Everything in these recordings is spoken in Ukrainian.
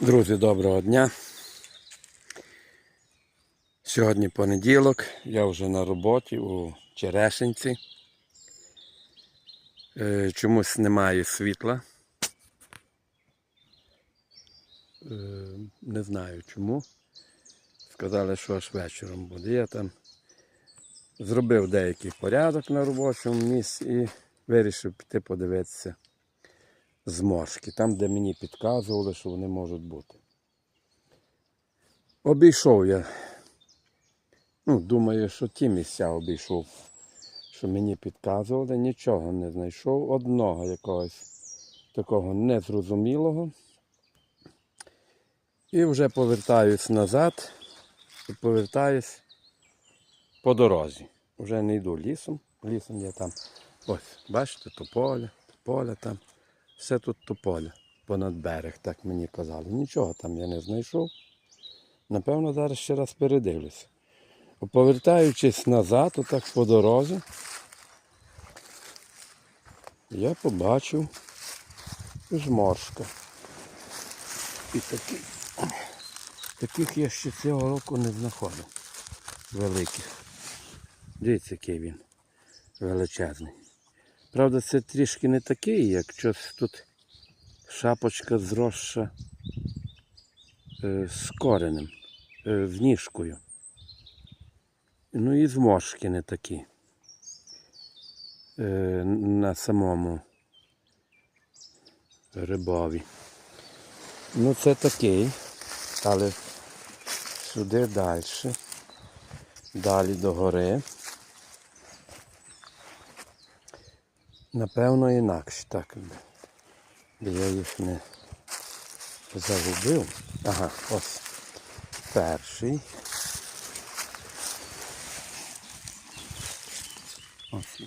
Друзі, доброго дня. Сьогодні понеділок, я вже на роботі у Черешенці. Е, Чомусь немає світла. Е, Не знаю чому. Сказали, що аж вечором буде. Я там зробив деякий порядок на робочому місці і вирішив піти подивитися зморшки, там, де мені підказували, що вони можуть бути. Обійшов я. Ну, думаю, що ті місця обійшов, що мені підказували, нічого не знайшов. Одного якогось такого незрозумілого. І вже повертаюсь назад і повертаюсь по дорозі. Вже не йду лісом. Лісом я там. Ось, бачите, тополя, тополя там. Все тут тополя понад берег, так мені казали. Нічого там я не знайшов. Напевно, зараз ще раз передивлюся. Повертаючись назад, отак по дорозі, я побачив зморшка. І такі, таких я ще цього року не знаходив. Великих. Дивіться, який він величезний. Правда, це трішки не такий, як щось тут шапочка зросша е, з коренем, е, з ніжкою. Ну і зморшки не такі. Е, на самому рибові. Ну це такий, але сюди далі. Далі до гори. Напевно, інакше так. Бо я їх не загубив. Ага, ось перший. Ось.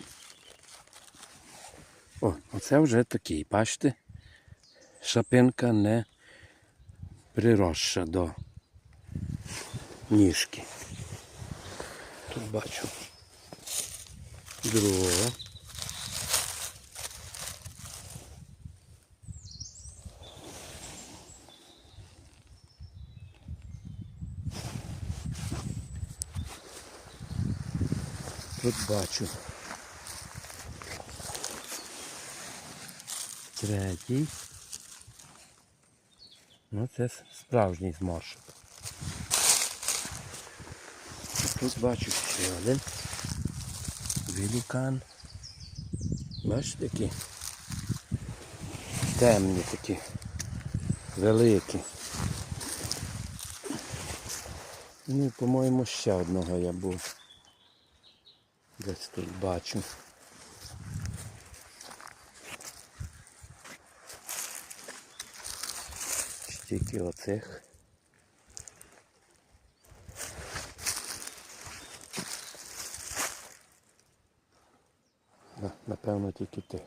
О, оце вже такий, бачите? Шапинка не приросша до ніжки. Тут бачу. Другого. Тут бачу. Третій. Ну це справжній зморшок. Тут бачу ще один. Великан. Бачите які? Темні такі. Великі. Ну по-моєму, ще одного я був. Десь тут бачу. Стільки оцих. Напевно, тільки тих.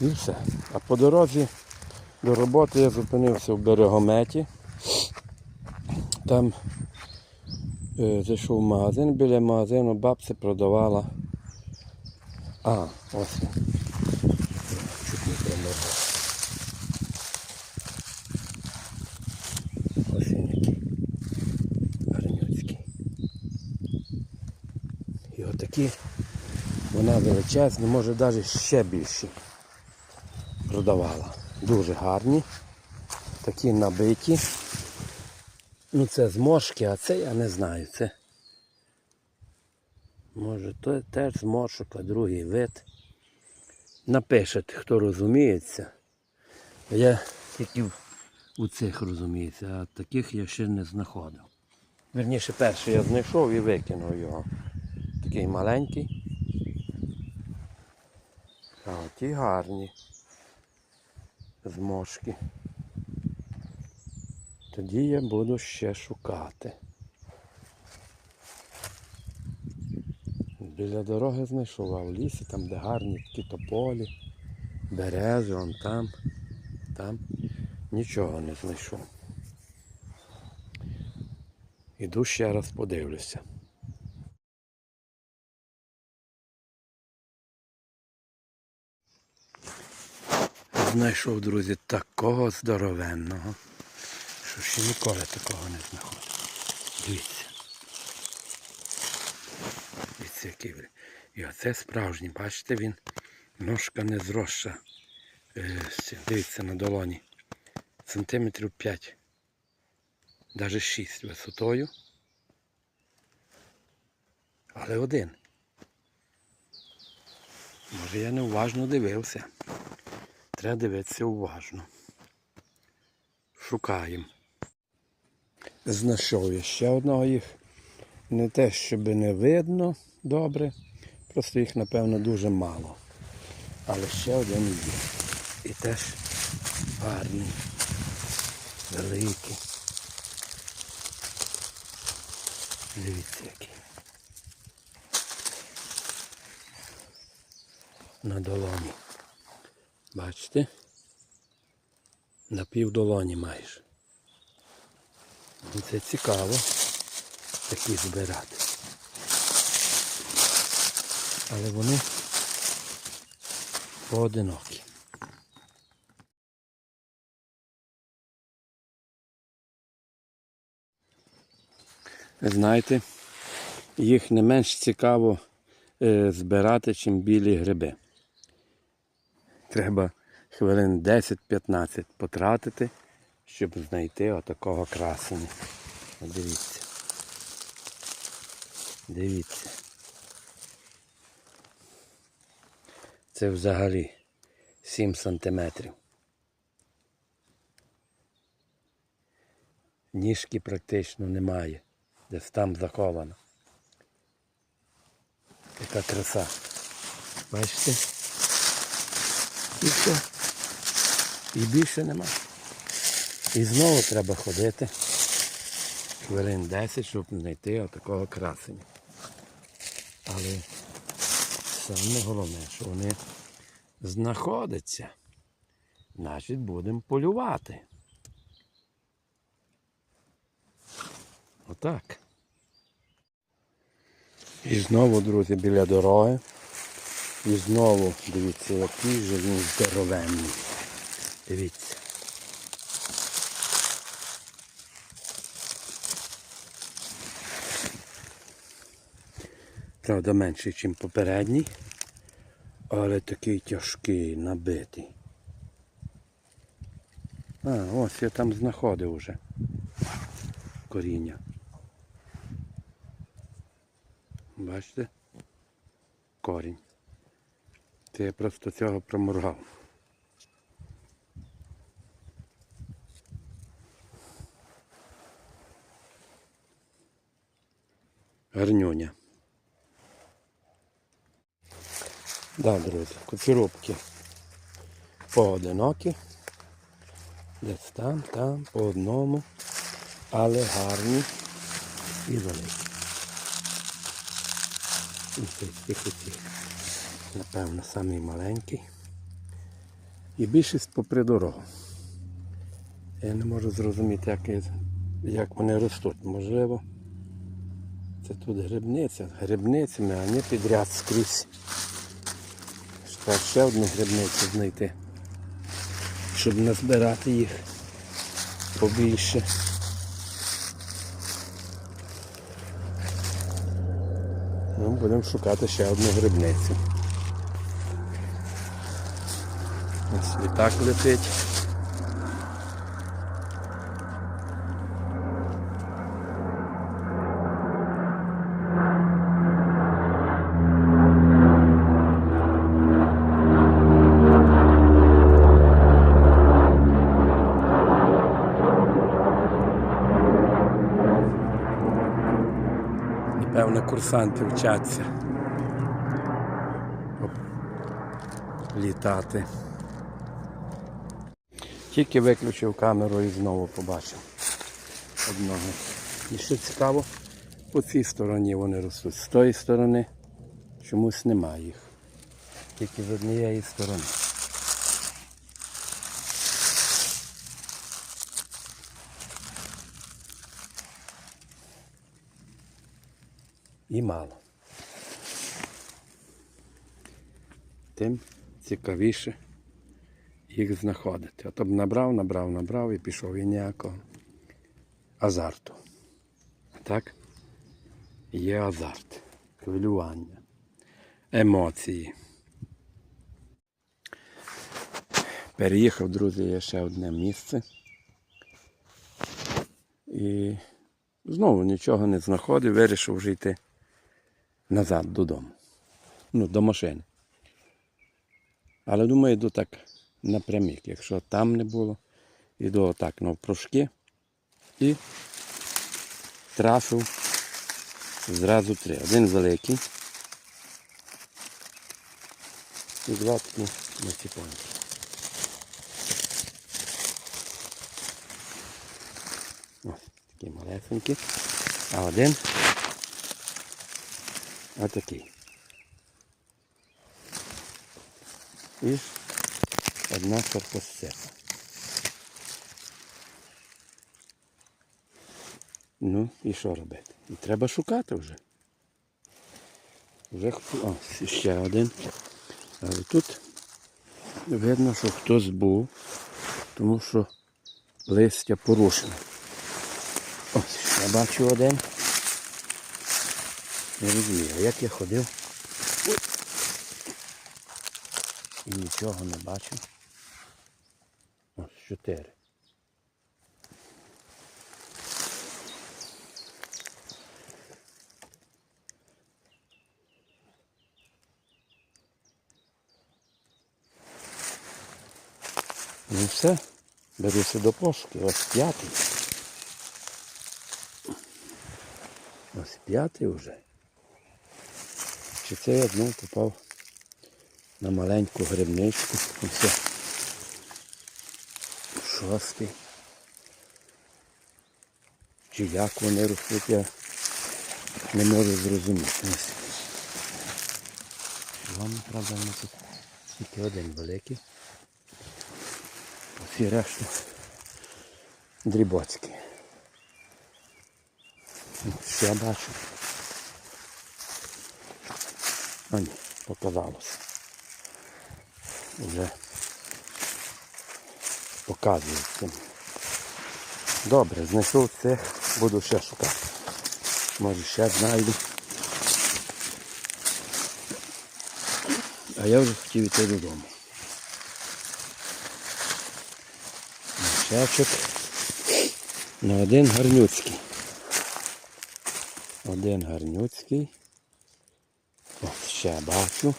І все. А по дорозі до роботи я зупинився в берегометі. Там е, зайшов в магазин, біля магазину бабця продавала. А, ось. Чуть не проморгав. Ось який. Гарнюцький. І отакі вона величезна, може навіть ще більші продавала. Дуже гарні. Такі набиті. Ну це зморшки, а це я не знаю. Це може то теж зморшок, а другий вид. Напишете, хто розуміється. Я тільки у цих розуміється, а таких я ще не знаходив. Верніше перший я знайшов і викинув його. Такий маленький. А ті гарні зморшки. Тоді я буду ще шукати. Біля дороги знайшов, в лісі, там де гарні такі тополі, берези, вон там, там нічого не знайшов. Іду ще раз подивлюся. Знайшов, друзі, такого здоровенного, що ще ніколи такого не знаходив. Дивіться. Дивіться, який він. І оце справжній, бачите, він ножка не зросша. Е, дивіться на долоні. Сантиметрів 5. Навіть 6 висотою. Але один. Може я неуважно дивився. Треба дивитися уважно. Шукаємо. Знайшов я ще одного їх. Не те, щоб не видно добре. Просто їх, напевно, дуже мало. Але ще один є. І теж гарний, великий. Дивіться який. На долоні. Бачите? На півдолоні майже. Це цікаво такі збирати. Але вони поодинокі. Ви знаєте, їх не менш цікаво е, збирати, чим білі гриби. Треба хвилин 10-15 потратити, щоб знайти отакого красення. Дивіться. Дивіться. Це взагалі 7 сантиметрів. Ніжки практично немає. Десь там заховано. Яка краса. Бачите? І все. І більше нема. І знову треба ходити хвилин 10, щоб знайти отакого красення. Але саме головне, що вони знаходяться. Значить, будемо полювати. Отак. І знову, друзі, біля дороги. І знову, дивіться, який же він здоровенний. Дивіться. Правда, менший, ніж попередній, але такий тяжкий, набитий. А, ось я там знаходив уже коріння. Бачите? Корінь. Це я просто цього проморгав. Гарнюня. Да, друзі, коцюрубки поодинокі. Десь там, там, по одному, але гарні і великі. І цей тихоті, напевно, самий маленький. І більшість попри дорогу. Я не можу зрозуміти, як, як вони ростуть. Можливо, це тут грибниця, грибницями, а не підряд скрізь. Треба ще одну грибницю знайти, щоб назбирати їх побільше. Ну, будемо шукати ще одну грибницю. Ось літак летить. Певно курсанти вчаться літати. Тільки виключив камеру і знову побачив одного. І що цікаво, по цій стороні вони ростуть. З тої сторони чомусь немає їх. Тільки з однієї сторони. І мало. Тим цікавіше їх знаходити. А то б набрав, набрав, набрав і пішов і ніякого азарту. Так, є азарт, хвилювання, емоції. Переїхав, друзі, є ще одне місце. І знову нічого не знаходив, вирішив вже йти назад додому. Ну, до машини. Але думаю, йду так напрямік. Якщо там не було, йду отак навпрошки і трасу зразу три. Один великий. І два такі насіпанки. Ось такі малесенькі. А один отакий. І одна саркосцепа. Ну і що робити? І треба шукати вже. Вже О, ще один. Але тут видно, що хтось був, тому що листя порушено. Ось ще бачу один. Не розумію, як я ходив і нічого не бачив. Ось чотири. Ну все. Беруся до пошуки. Ось п'ятий. Ось п'ятий вже. Чи це я знову попав на маленьку грибничку. І все. Шостий. Чи як вони ростуть, я не можу зрозуміти. Вам, правда, не тут тільки один великий. Всі решта дрібоцькі. Ще бачу. А ні, показалося. Вже показується. Добре, знайшов цих, буду ще шукати. Може ще знайду. А я вже хотів йти додому. Мішечок на один гарнюцький. Один гарнюцький. Ось ще бачу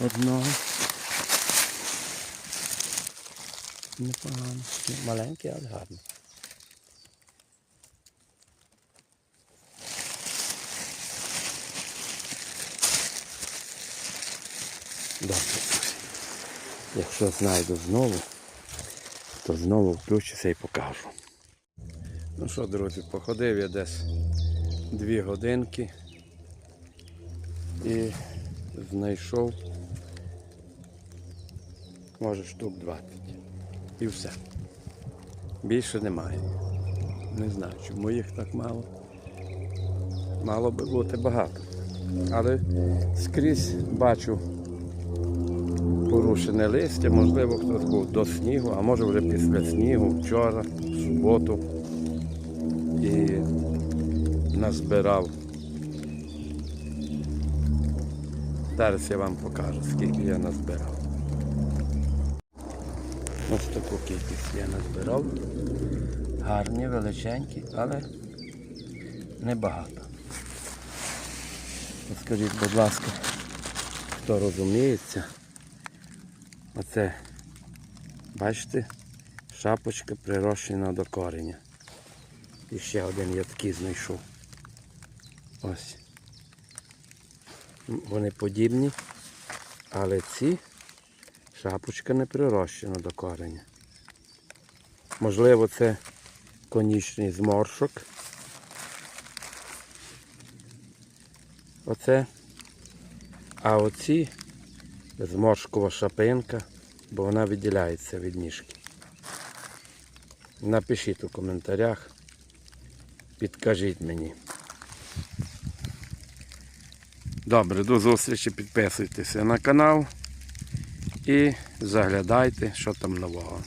одного. Непогано. Маленький, але гарний. Добре. Якщо знайду знову, то знову включуся і покажу. Ну що, друзі, походив я десь дві годинки і знайшов може штук 20. І все. Більше немає. Не знаю, чому їх так мало. Мало би бути багато. Але скрізь бачу порушене листя, можливо, хтось був до снігу, а може вже після снігу, вчора, в суботу. І назбирав. Зараз я вам покажу, скільки я назбирав. Ось таку кількість я назбирав. Гарні, величенькі, але небагато. Скажіть, будь ласка, хто розуміється, оце, бачите, шапочка прирощена до кореня. І ще один я такий знайшов. Ось. Вони подібні, але ці шапочка не прирощена до кореня. Можливо, це конічний зморшок. Оце. А оці зморшкова шапинка, бо вона відділяється від ніжки. Напишіть у коментарях, підкажіть мені. Добре, до зустрічі, підписуйтеся на канал і заглядайте, що там нового.